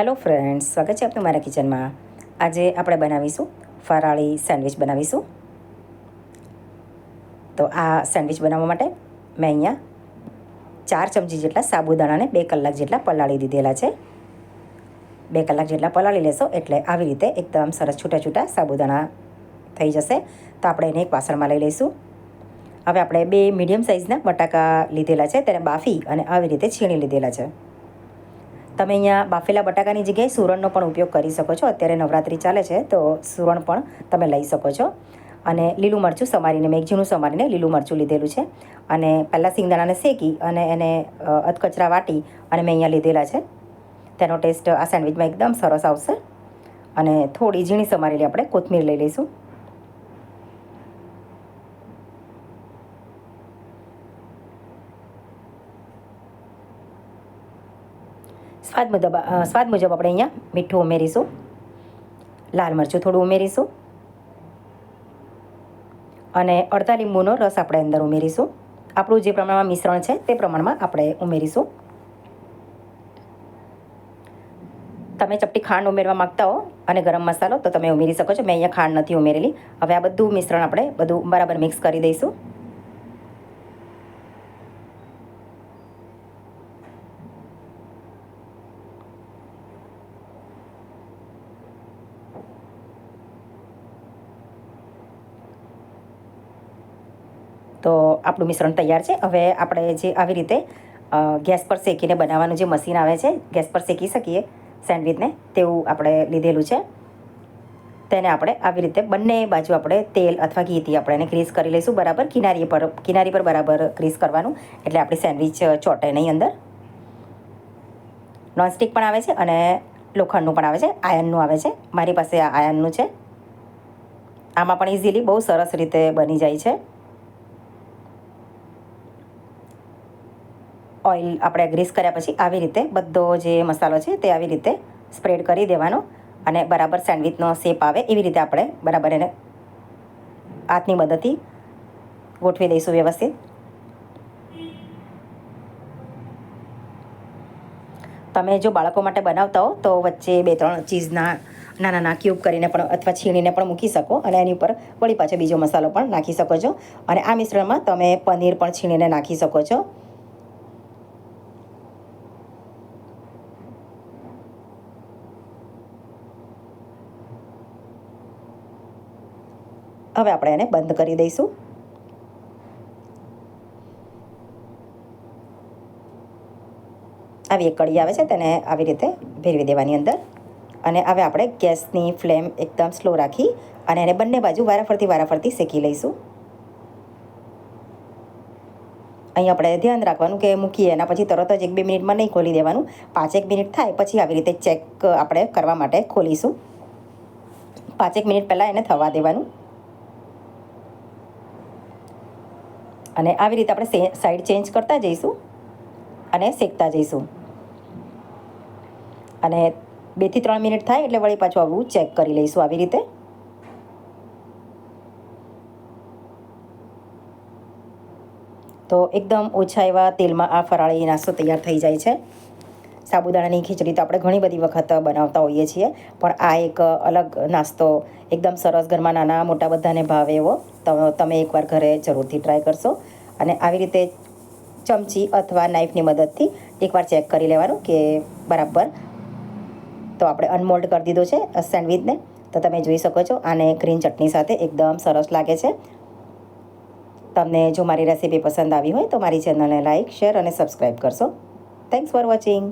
Hello friends, સ્વાગત છે આપનું મારા કિચનમાં. આજે આપણે બનાવીશું ફરાળી સેન્ડવિચ બનાવીશું. તો આ સેન્ડવિચ બનાવવા માટે મેં અહીંયા ચાર ચમચી જેટલા સાબુદાણાને બે કલાક જેટલા પલાળી દીધેલા છે. બે કલાક જેટલા પલાળી લેશો એટલે આવી રીતે એકદમ સરસ છૂટા છૂટા સાબુદાણા થઈ જશે. તો આપણે એને એક વાસણમાં લઈ લઈશું. હવે આપણે બે મીડિયમ સાઇઝના બટાકા લીધેલા છે, તેને બાફી અને આવી રીતે છીણી લીધેલા છે. તમે અહીંયા બાફેલા બટાકાની જગ્યાએ સુરણનો પણ ઉપયોગ કરી શકો છો. અત્યારે નવરાત્રિ ચાલે છે, તો સુરણ પણ તમે લઈ શકો છો. અને લીલું મરચું સમારીને મેં ઝીણું સમારીને લીલું મરચું લીધેલું છે. અને પહેલાં સિંગદાણાને શેકી અને એને અધકચરા વાટી અને મેં અહીંયા લીધેલા છે. તેનો ટેસ્ટ આ સેન્ડવિચમાં એકદમ સરસ આવશે. અને થોડી ઝીણી સમારેલી આપણે કોથમીર લઈ લઈશું. સ્વાદ મુજબ સ્વાદ મુજબ આપણે અહીંયા મીઠું ઉમેરીશું. લાલ મરચું થોડું ઉમેરીશું. અને અડધા લીંબુનો રસ આપણે અંદર ઉમેરીશું. આપણું જે પ્રમાણમાં મિશ્રણ છે તે પ્રમાણમાં આપણે ઉમેરીશું. તમે ચપટી ખાંડ ઉમેરવા માગતા હો અને ગરમ મસાલો, તો તમે ઉમેરી શકો છો. મેં અહીંયા ખાંડ નથી ઉમેરેલી. હવે આ બધું મિશ્રણ આપણે બધું બરાબર મિક્સ કરી દઈશું. તો આપણું મિશ્રણ તૈયાર છે. હવે આપણે જે આવી રીતે ગેસ પર શેકીને બનાવવાનું જે મશીન આવે છે, ગેસ પર શેકી શકીએ સેન્ડવિચને, તેવું આપણે લીધેલું છે. તેને આપણે આવી રીતે બંને બાજુ આપણે તેલ અથવા ઘીથી આપણે એને ગ્રીસ કરી લઈશું. બરાબર? કિનારી પર કિનારી પર બરાબર ગ્રીસ કરવાનું. એટલે આપણી સેન્ડવિચ ચોટે નહીં અંદર. નોનસ્ટિક પણ આવે છે અને લોખંડનું પણ આવે છે. આયનનું આવે છે. મારી પાસે આ આયનનું છે. આમાં પણ ઇઝીલી બહુ સરસ રીતે બની જાય છે. ઓઇલ આપણે ગ્રીસ કર્યા પછી આવી રીતે બધો જે મસાલો છે તે આવી રીતે સ્પ્રેડ કરી દેવાનો અને બરાબર સેન્ડવિચનો શેપ આવે એવી રીતે આપણે બરાબર એને હાથની મદદથી ગોઠવી દઈશું વ્યવસ્થિત. તમે જો બાળકો માટે બનાવતા હો તો વચ્ચે બે ત્રણ ચીઝના નાના નાના ક્યુબ કરીને પણ અથવા છીણીને પણ મૂકી શકો અને એની ઉપર વળી પાછો બીજો મસાલો પણ નાખી શકો છો. અને આ મિશ્રણમાં તમે પનીર પણ છીણીને નાખી શકો છો. હવે આપણે એને બંધ કરી દઈશું. આવી એક કડી આવે છે તેને આવી રીતે ભેરવી દેવાની અંદર. અને હવે આપણે ગેસની ફ્લેમ એકદમ સ્લો રાખી અને એને બંને બાજુ વારાફરતી વારાફરતી શેકી લઈશું. અહીં આપણે ધ્યાન રાખવાનું કે મૂકીએ એના પછી તરત જ એક બે મિનિટમાં નહીં ખોલી દેવાનું. પાંચેક મિનિટ થાય પછી આવી રીતે ચેક આપણે કરવા માટે ખોલીશું. પાંચેક મિનિટ પહેલાં એને થવા દેવાનું. અને આવી રીતે આપણે સાઈડ ચેન્જ કરતા જઈશું અને શેકતા જઈશું. અને બેથી ત્રણ મિનિટ થાય એટલે વળી પાછું આવું ચેક કરી લઈશું આવી રીતે. તો એકદમ ઓછા એવા તેલમાં આ ફરાળી નાસ્તો તૈયાર થઈ જાય છે. સાબુદાણાની ખીચડી તો આપણે ઘણી બધી વખત બનાવતા હોઈએ છીએ. પણ આ એક અલગ નાસ્તો, એકદમ સરસ ઘરમાં નાના મોટા બધાને ભાવે એવો. તમે એકવાર ઘરે જરૂરથી ટ્રાય કરશો. અને આવી રીતે ચમચી અથવા નાઈફની મદદથી એકવાર ચેક કરી લેવાનું કે બરાબર. તો આપણે અનમોલ્ડ કરી દીધો છે સેન્ડવિચને તો તમે જોઈ શકો છો, આને ગ્રીન ચટણી સાથે એકદમ સરસ લાગે છે. તમને જો મારી રેસીપી પસંદ આવી હોય તો મારી ચેનલને લાઇક શેર અને સબસ્ક્રાઈબ કરશો. Thanks for watching